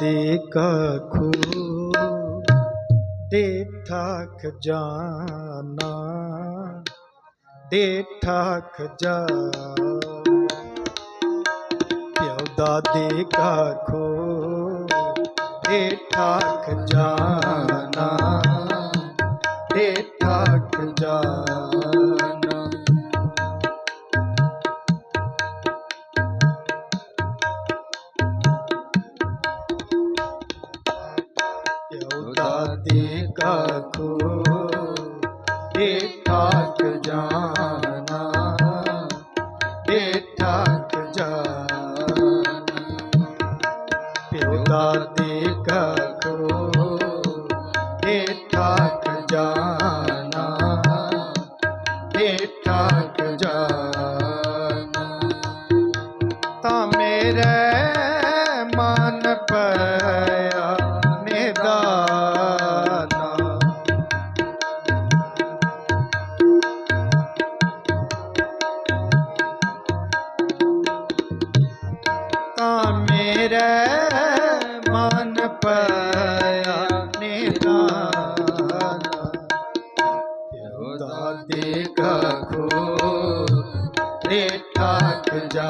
ਦੇਖਾ ਖੂ ਡੇਠਾ ਖਜ਼ਾਨਾ ਡੇਠਾ ਖਜ਼ਾਨਾ ਪਿਓ ਦਾ ਦੇਖਾ ਖੂ ਡੇਠਾ ਖਜ਼ਾਨਾ ਡੇਠਾ ਦਾਦੀ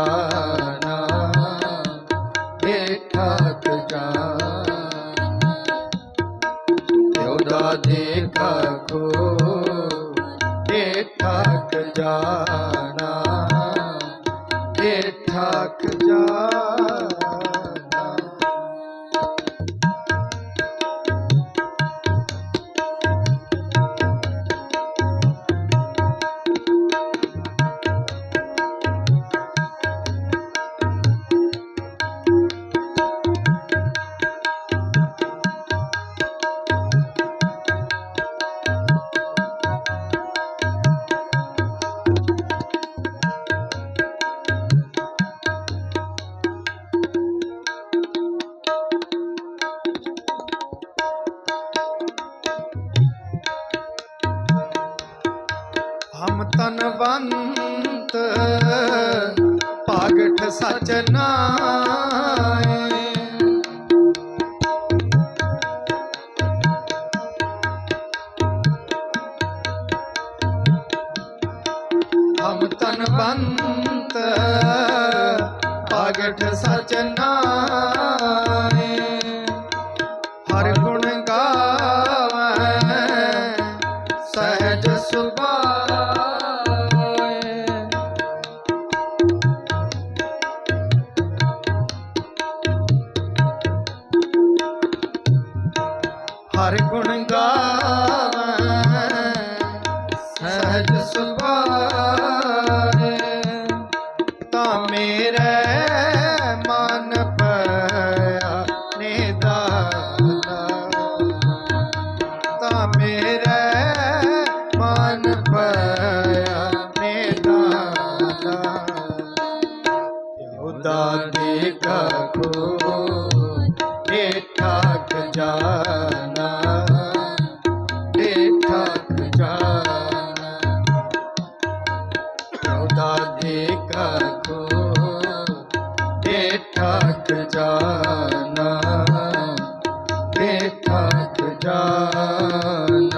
ਠਾਕ ਹਮ ਤਨਵੰਤ ਪਾਗਠ ਸਚ ਨਾਏ ਹਮ ਤਨਵੰਤ ਪਾਗਠ ਸਚ ਨਾਏ ਪਿਓ ਦਾਦੀ ਕਾ ਖੋ ਏ ਠਾਕ ਜਾਨਾ ਏ ਠਾਕ ਜਾਨਾ ਪਿਓ ਦਾਦੀ ਕਾ ਏ ਠਾਕ ਜਾਨਾ ਏ ਠਾਕ ਜਾਨਾ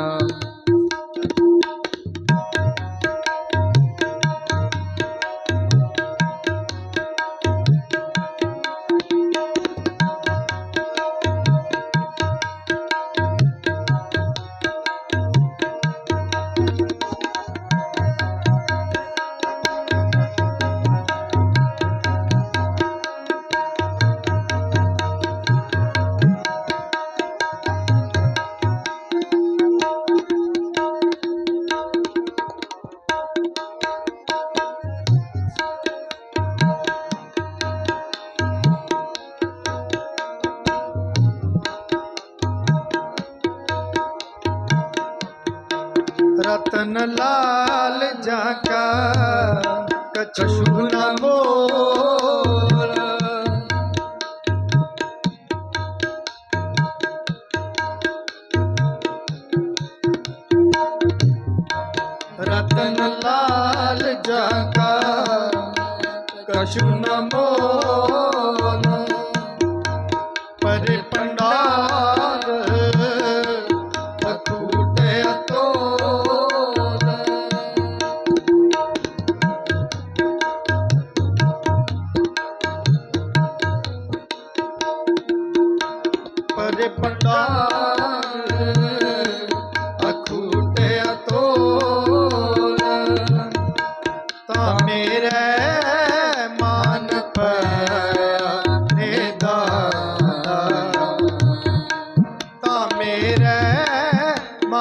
ਰਤਨ ਲਾਲ ਜਾਕਾ ਕਛੂ ਨ ਮੋਲ ਰਤਨ ਲਾਲ ਜਾਕਾ ਕਛੂ ਨ ਮੋਲ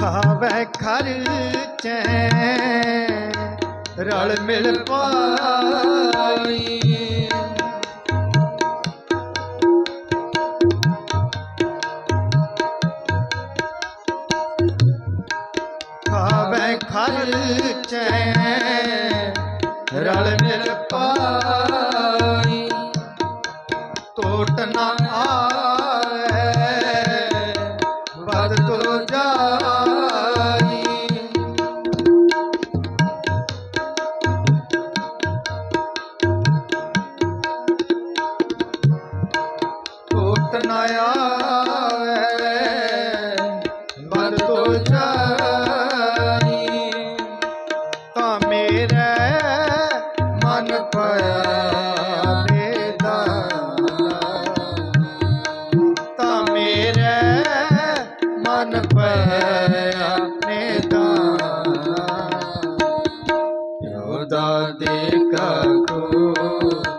ਖਾਵੇ ਖਰਚੇ ਰਲ ਮਿਲ ਪਾਈ। ਖਾਵੇ ਖਰਚੇ ਰਲ ਮਿਲ ਪਾਈ। ਖੁਦਾ ਦੇ ਕਾਕੂ